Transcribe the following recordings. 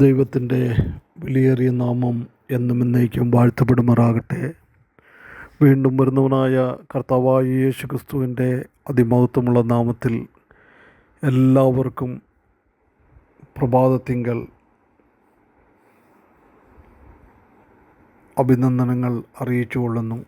ദൈവത്തിന്റെ വിലയേറിയ നാമം എന്നും എന്നേക്കും വാഴ്ത്തപ്പെടുമാറാകട്ടെ. വീണ്ടും വരുന്നവനായ കർത്താവായ യേശു ക്രിസ്തുവിന്റെ അതിമഹത്വമുള്ള നാമത്തിൽ എല്ലാവർക്കും പ്രഭാതത്തിങ്കൽ. അഭിനന്ദനങ്ങൾ അറിയിച്ചു കൊള്ളുന്നു.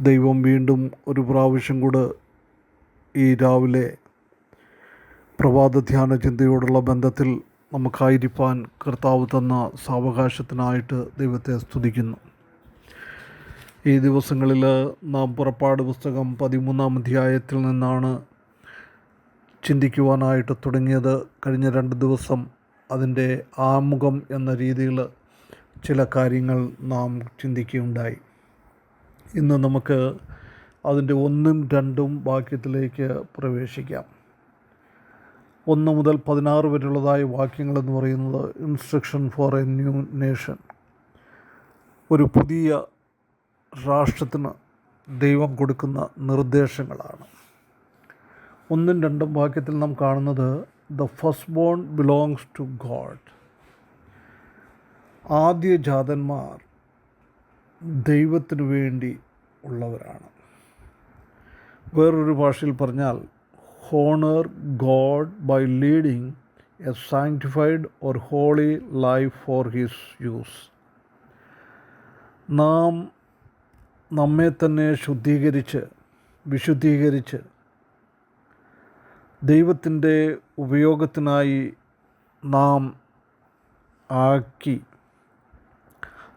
ദൈവം വീണ്ടും ഒരു പ്രാവശ്യം കൂടെ ഈ രാവിലെ പ്രഭാത ധ്യാന ചിന്തയോടുള്ള ബന്ധത്തിൽ നമുക്കായിരിക്കാൻ കർത്താവ് തന്ന സാവകാശത്തിനായിട്ട് ദൈവത്തെ സ്തുതിക്കുന്നു. ഈ ദിവസങ്ങളിൽ നാം പുറപ്പാട് പുസ്തകം പതിമൂന്നാം അധ്യായത്തിൽ നിന്നാണ് ചിന്തിക്കുവാനായിട്ട് തുടങ്ങിയത്. കഴിഞ്ഞ രണ്ട് ദിവസം അതിന്റെ ആമുഖം എന്ന രീതിയിൽ ചില കാര്യങ്ങൾ നാം ചിന്തിക്കുകയുണ്ടായി. ഇന്ന് നമുക്ക് അതിന്റെ ഒന്നും രണ്ടും വാക്യത്തിലേക്ക് പ്രവേശിക്കാം. ഒന്ന് മുതൽ പതിനാറ് വരെയുള്ളതായ വാക്യങ്ങളെന്ന് പറയുന്നത് instruction for a new nation ഒരു പുതിയ രാഷ്ട്രത്തിന് ദൈവം കൊടുക്കുന്ന നിർദ്ദേശങ്ങളാണ്. ഒന്നും രണ്ടും വാക്യത്തിൽ നാം കാണുന്നത് the first born belongs to God ആദ്യ ജാതന്മാർ ദൈവത്തിനു വേണ്ടി ഉള്ളവരാണ്. വേറൊരു ഭാഷയിൽ പറഞ്ഞാൽ honour God by leading a sanctified or holy life for His use. നാം നമ്മെ തന്നെ ശുദ്ധീകരിച്ച് വിശുദ്ധീകരിച്ച് ദൈവത്തിന്റെ ഉപയോഗത്തിനായി നാം ആക്കി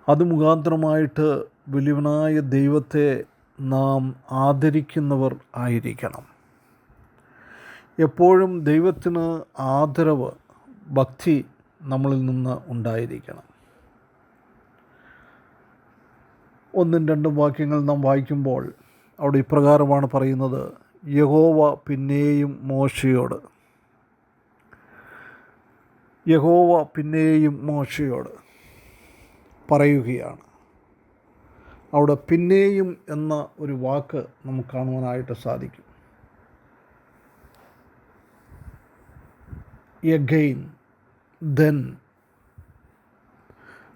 അത് മുഖാന്തരമായിട്ട് വലിയവനായ ദൈവത്തെ നാം ആദരിക്കുന്നവർ ആയിരിക്കണം എപ്പോഴും ദൈവത്തിന് ആദരവ് ഭക്തി നമ്മളിൽ നിന്ന് ഉണ്ടായിരിക്കണം. ഒന്നും രണ്ടും വാക്യങ്ങൾ നാം വായിക്കുമ്പോൾ അവിടെ ഇപ്രകാരമാണ് പറയുന്നത് യഹോവ പിന്നെയും മോശയോട്. യഹോവ പിന്നെയും മോശയോട് പറയുകയാണ്. അവിടെ പിന്നെയും എന്ന ഒരു വാക്ക് നമുക്ക് കാണുവാനായിട്ട് സാധിക്കും. എഗെയിൻ ദെൻ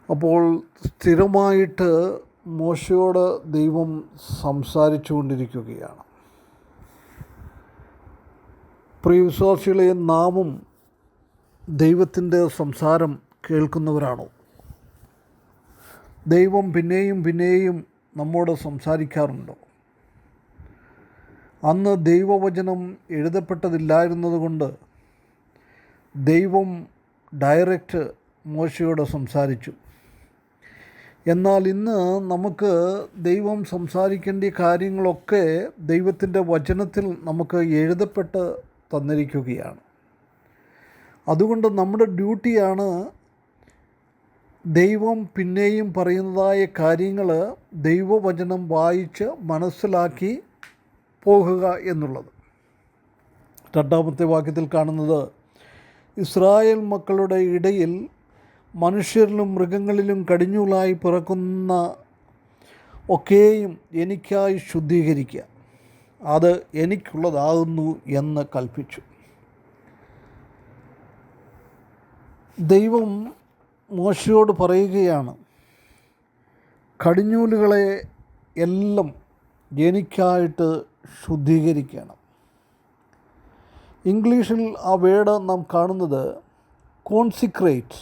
അപ്പോൾ സ്ഥിരമായിട്ട് മോശയോട് ദൈവം സംസാരിച്ചു കൊണ്ടിരിക്കുകയാണ് പ്രിയവിശ്വാസികളെ നാമും ദൈവത്തിന്റെ സംസാരം കേൾക്കുന്നവരാണോ? ദൈവം പിന്നെയും പിന്നെയും നമ്മോട് സംസാരിക്കാറുണ്ടോ? അന്ന് ദൈവവചനം എഴുതപ്പെട്ടതില്ലായിരുന്നതുകൊണ്ട് ദൈവം ഡയറക്റ്റ് മോശയോട് സംസാരിച്ചു. എന്നാൽ ഇന്ന് നമുക്ക് ദൈവം സംസാരിക്കേണ്ട കാര്യങ്ങളൊക്കെ ദൈവത്തിന്റെ വചനത്തിൽ നമുക്ക് എഴുതപ്പെട്ട് തന്നിരിക്കുകയാണ്. അതുകൊണ്ട് നമ്മുടെ ഡ്യൂട്ടിയാണ് ദൈവം പിന്നെയും പറയുന്നതായ കാര്യങ്ങൾ ദൈവവചനം വായിച്ച് മനസ്സിലാക്കി പോകുക എന്നുള്ളത്. രണ്ടാമത്തെ വാക്യത്തിൽ കാണുന്നത് ഇസ്രായേൽ മക്കളുടെ ഇടയിൽ മനുഷ്യരിലും മൃഗങ്ങളിലും കടിഞ്ഞൂലായി പിറക്കുന്ന ഒക്കെയും എനിക്കായി ശുദ്ധീകരിക്കുക അത് എനിക്കുള്ളതാകുന്നു എന്ന് കൽപ്പിച്ചു. ദൈവം മോശയോട് പറയുകയാണ് കടിഞ്ഞൂലുകളെ എല്ലാം എനിക്കായിട്ട് ശുദ്ധീകരിക്കണം. ഇംഗ്ലീഷിൽ ആ വേർഡ് നാം കാണുന്നത് കോൺസിക്രേറ്റ്.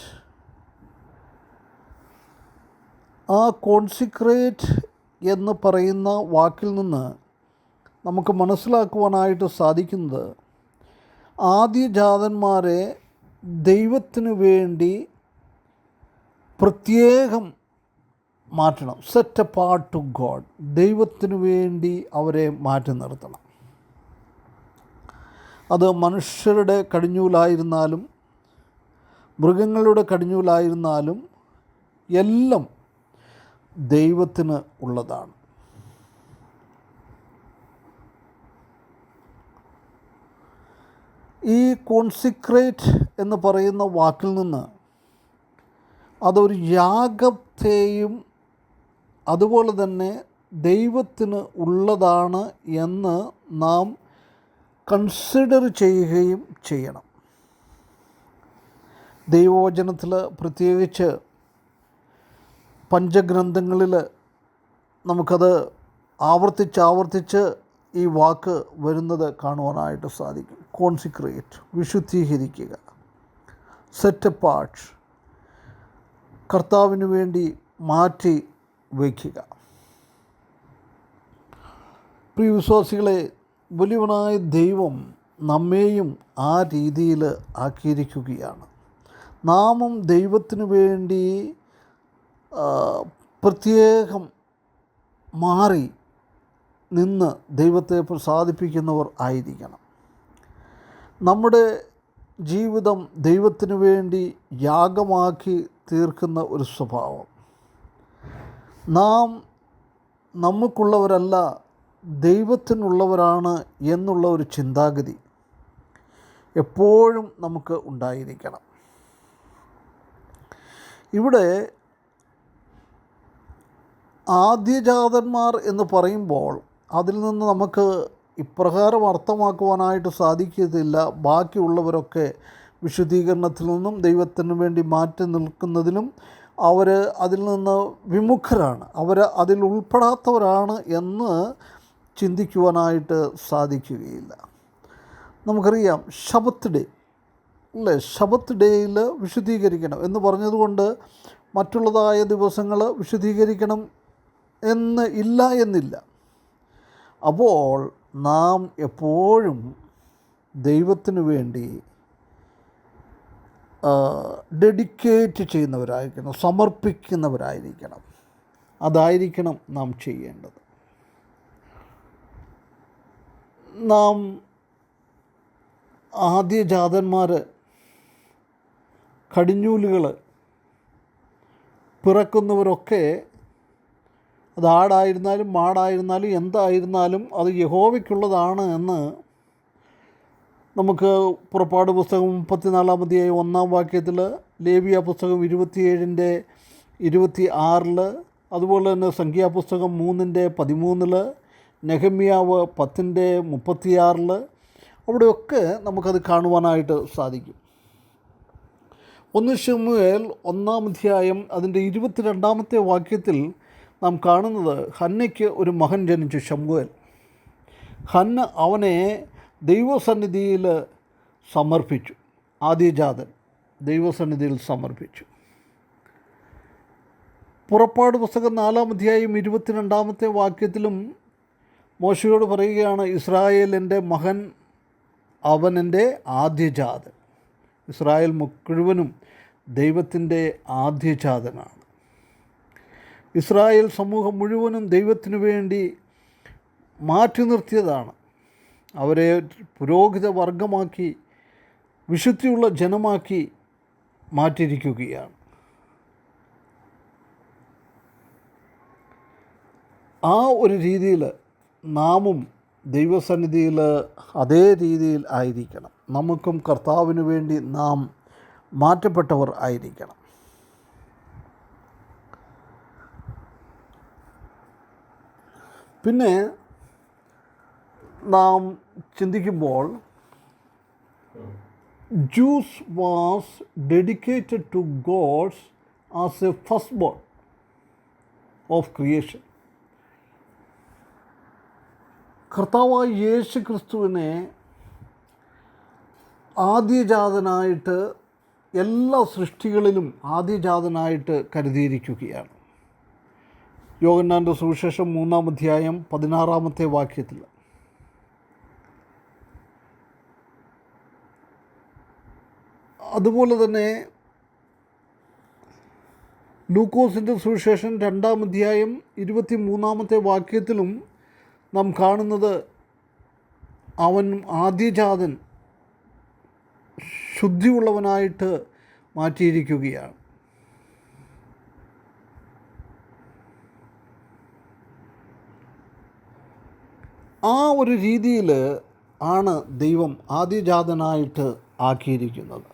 ആ കോൺസിക്രേറ്റ് എന്ന് പറയുന്ന വാക്കിൽ നിന്ന് നമുക്ക് മനസ്സിലാക്കുവാനായിട്ട് സാധിക്കുന്നത് ആദ്യജാതന്മാരെ ദൈവത്തിന് വേണ്ടി പ്രത്യേകം മാറ്റണം. Set apart to God ദൈവത്തിനു വേണ്ടി അവരെ മാറ്റി നിർത്തണം. അത് മനുഷ്യരുടെ കടിഞ്ഞൂലായിരുന്നാലും മൃഗങ്ങളുടെ കടിഞ്ഞൂലായിരുന്നാലും എല്ലാം ദൈവത്തിന് ഉള്ളതാണ്. ഈ കോൺസിക്രേറ്റ് എന്ന് പറയുന്ന വാക്കിൽ നിന്ന് അതൊരു യാഗത്തെയും അതുപോലെ തന്നെ ദൈവത്തിന് ഉള്ളതാണ് എന്ന് നാം കൺസിഡർ ചെയ്യുകയും ചെയ്യണം. ദൈവവചനത്തിൽ പ്രത്യേകിച്ച് പഞ്ചഗ്രന്ഥങ്ങളിൽ നമുക്കത് ആവർത്തിച്ച് ആവർത്തിച്ച് ഈ വാക്ക് വരുന്നത് കാണുവാനായിട്ട് സാധിക്കും. കോൺസിക്രേറ്റ് വിശുദ്ധീകരിക്കുക. സെറ്റ് പാർട്ട് കർത്താവിന് വേണ്ടി മാറ്റി വയ്ക്കുക. പ്രിയ വിശ്വാസികളെ വലിയവനായ ദൈവം നമ്മെയും ആ രീതിയിൽ ആക്കിയിരിക്കുകയാണ്. നാമും ദൈവത്തിനു വേണ്ടി പ്രത്യേകം മാറി നിന്ന് ദൈവത്തെ പ്രസാദിപ്പിക്കുന്നവർ ആയിരിക്കണം. നമ്മുടെ ജീവിതം ദൈവത്തിനു വേണ്ടി യാഗമാക്കി തീർക്കുന്ന ഒരു സ്വഭാവം. നാം നമുക്കുള്ളവരല്ല ദൈവത്തിനുള്ളവരാണ് എന്നുള്ള ഒരു ചിന്താഗതി എപ്പോഴും നമുക്ക് ഉണ്ടായിരിക്കണം. ഇവിടെ ആദ്യജാതന്മാർ എന്ന് പറയുമ്പോൾ അതിൽ നിന്ന് നമുക്ക് ഇപ്രകാരം അർത്ഥമാക്കുവാനായിട്ട് സാധിക്കത്തില്ല. ബാക്കിയുള്ളവരൊക്കെ വിശുദ്ധീകരണത്തിൽ നിന്നും ദൈവത്തിന് വേണ്ടി മാറ്റി നിൽക്കുന്നതിലും അവർ അതിൽ നിന്ന് വിമുഖരാണ്. അവർ അതിൽ ഉൾപ്പെടാത്തവരാണ് എന്ന് ചിന്തിക്കുവാനായിട്ട് സാധിക്കുകയില്ല. നമുക്കറിയാം ശബത്ത് ഡേ അല്ലേ? ശബത്ത് ഡേയിൽ വിശുദ്ധീകരിക്കണം എന്ന് പറഞ്ഞതുകൊണ്ട് മറ്റുള്ളതായ ദിവസങ്ങൾ വിശുദ്ധീകരിക്കണം എന്ന് ഇല്ല എന്നില്ല. അപ്പോൾ നാം എപ്പോഴും ദൈവത്തിന് വേണ്ടി ഡെഡിക്കേറ്റ് ചെയ്യുന്നവരായിരിക്കണം സമർപ്പിക്കുന്നവരായിരിക്കണം. അതായിരിക്കണം നാം ചെയ്യേണ്ടത്. നാം ആദ്യ ജാതന്മാർ കടിഞ്ഞൂലുകൾ പിറക്കുന്നവരൊക്കെ അത് ആടായിരുന്നാലും മാടായിരുന്നാലും എന്തായിരുന്നാലും അത് യഹോവയ്ക്കുള്ളതാണ് എന്ന് നമുക്ക് പുറപ്പാട് പുസ്തകം മുപ്പത്തിനാലാമതിയായ ഒന്നാം വാക്യത്തിൽ ലേവിയ പുസ്തകം ഇരുപത്തിയേഴിന്റെ ഇരുപത്തി ആറിൽ അതുപോലെ തന്നെ സംഖ്യാപുസ്തകം മൂന്നിന്റെ പതിമൂന്നിൽ നെഹമ്യാവ് പത്തിന്റെ മുപ്പത്തിയാറിൽ അവിടെയൊക്കെ നമുക്കത് കാണുവാനായിട്ട് സാധിക്കും. ഒന്ന് ഷമുവേൽ ഒന്നാം അധ്യായം അതിന്റെ ഇരുപത്തിരണ്ടാമത്തെ വാക്യത്തിൽ നാം കാണുന്നത് ഹന്നയ്ക്ക് ഒരു മകൻ ജനിച്ചു ഷമുവേൽ ഹന്ന അവനെ ദൈവസന്നിധിയിൽ സമർപ്പിച്ചു. ആദ്യജാതൻ ദൈവസന്നിധിയിൽ സമർപ്പിച്ചു. പുറപ്പാട് പുസ്തകം നാലാം അധ്യായം ഇരുപത്തിരണ്ടാമത്തെ വാക്യത്തിലും മോശയോട് പറയുകയാണ് ഇസ്രായേലിന്റെ മകൻ അവനെന്റെ ആദ്യജാതൻ. ഇസ്രായേൽ മുഴുവനും ദൈവത്തിന്റെ ആദ്യജാതനാണ്. ഇസ്രായേൽ സമൂഹം മുഴുവനും ദൈവത്തിനു വേണ്ടി മാറ്റി നിർത്തിയതാണ്. അവരെ പുരോഹിത വർഗമാക്കി വിശുദ്ധിയുള്ള ജനമാക്കി മാറ്റിയിരിക്കുകയാണ്. ആ ഒരു രീതിയിൽ നാമും ദൈവസന്നിധിയിൽ അതേ രീതിയിൽ ആയിരിക്കണം. നമുക്കും കർത്താവിന് വേണ്ടി നാം മാറ്റപ്പെട്ടവർ ആയിരിക്കണം. പിന്നെ നാം ചിന്തിക്കുമ്പോൾ Jews was dedicated to Gods as a first born of creation കർത്താവായ യേശു ക്രിസ്തുവിനെ ആദ്യജാതനായിട്ട് എല്ലാ സൃഷ്ടികളിലും ആദ്യജാതനായിട്ട് കരുതിയിരിക്കുകയാണ്. യോഗന്നാന്റെ സുവിശേഷം മൂന്നാം അധ്യായം പതിനാറാമത്തെ വാക്യത്തിൽ. അതുപോലെ തന്നെ ലൂക്കോസിന്റെ സുവിശേഷം രണ്ടാം അധ്യായം ഇരുപത്തി മൂന്നാമത്തെ വാക്യത്തിലും നാം കാണുന്നത് അവൻ ആദ്യജാതൻ ശുദ്ധിയുള്ളവനായിട്ട് മാറ്റിയിരിക്കുകയാണ്. ആ ഒരു രീതിയിൽ ആണ് ദൈവം ആദ്യജാതനായിട്ട് ആക്കിയിരിക്കുന്നത്.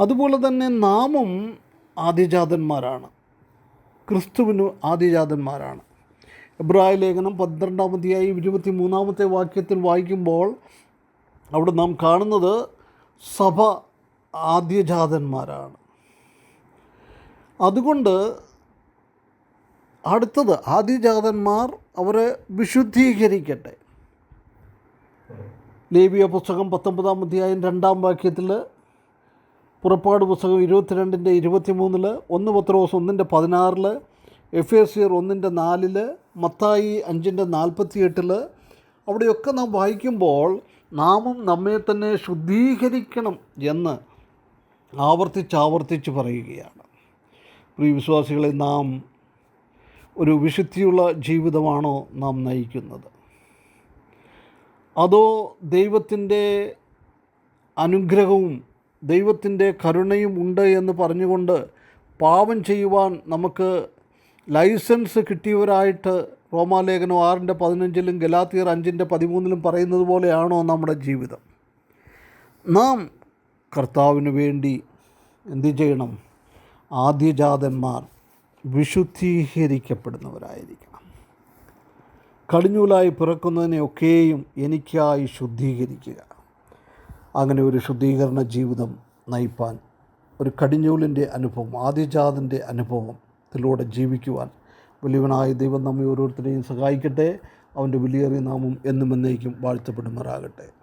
അതുപോലെ തന്നെ നാമും ആദ്യജാതന്മാരാണ്. ക്രിസ്തുവിന് ആദ്യജാതന്മാരാണ്. എബ്രായ ലേഖനം പന്ത്രണ്ടാമത്തെയായി ഇരുപത്തി മൂന്നാമത്തെ വാക്യത്തിൽ വായിക്കുമ്പോൾ അവിടെ നാം കാണുന്നത് സഭ ആദ്യജാതന്മാരാണ്. അതുകൊണ്ട് അടുത്തത് ആദ്യജാതന്മാർ അവരെ വിശുദ്ധീകരിക്കട്ടെ. ലേബിയ പുസ്തകം പത്തൊമ്പതാം അധ്യായം രണ്ടാം വാക്യത്തിൽ പുറപ്പാട് പുസ്തകം ഇരുപത്തിരണ്ടിന്റെ ഇരുപത്തിമൂന്നിൽ ഒന്ന് പത്രോസ് ഒന്നിന്റെ പതിനാറിൽ എഫ് എ സിയർ ഒന്നിന്റെ നാലിൽ മത്തായി അഞ്ചിന്റെ നാൽപ്പത്തി എട്ടിൽ അവിടെയൊക്കെ നാം വായിക്കുമ്പോൾ നാമും നമ്മെ തന്നെ ശുദ്ധീകരിക്കണം എന്ന് ആവർത്തിച്ചാവർത്തിച്ച് പറയുകയാണ്. പ്രിയ വിശ്വാസികളെ നാം ഒരു വിശുദ്ധിയുള്ള ജീവിതമാണോ നാം നയിക്കുന്നത്? അതോ ദൈവത്തിന്റെ അനുഗ്രഹവും ദൈവത്തിന്റെ കരുണയും ഉണ്ട് എന്ന് പറഞ്ഞുകൊണ്ട് പാപം ചെയ്യുവാൻ നമുക്ക് ലൈസൻസ് കിട്ടിയവരായിട്ട് റോമാലേഖനം ആറിന്റെ പതിനഞ്ചിലും ഗലാത്തിയർ അഞ്ചിന്റെ പതിമൂന്നിലും പറയുന്നത് പോലെയാണോ നമ്മുടെ ജീവിതം? നാം കർത്താവിന് വേണ്ടി എന്തു ചെയ്യണം? ആദ്യജാതന്മാർ വിശുദ്ധീകരിക്കപ്പെടുന്നവരായിരിക്കണം. കടിഞ്ഞൂലായി പിറക്കുന്നതിനെയൊക്കെയും എനിക്കായി ശുദ്ധീകരിക്കുക. അങ്ങനെ ഒരു ശുദ്ധീകരണ ജീവിതം നയിപ്പാൻ ഒരു കടിഞ്ഞൂലിന്റെ അനുഭവം ആദ്യജാതന്റെ അനുഭവത്തിലൂടെ ജീവിക്കുവാൻ. വലിയവനായ ദൈവം നമ്മെ ഓരോരുത്തരെയും സഹായിക്കട്ടെ. അവന്റെ വിലയേറിയ നാമം എന്നും എന്നേക്കും വാഴ്ത്തപ്പെടുമാറാകട്ടെ.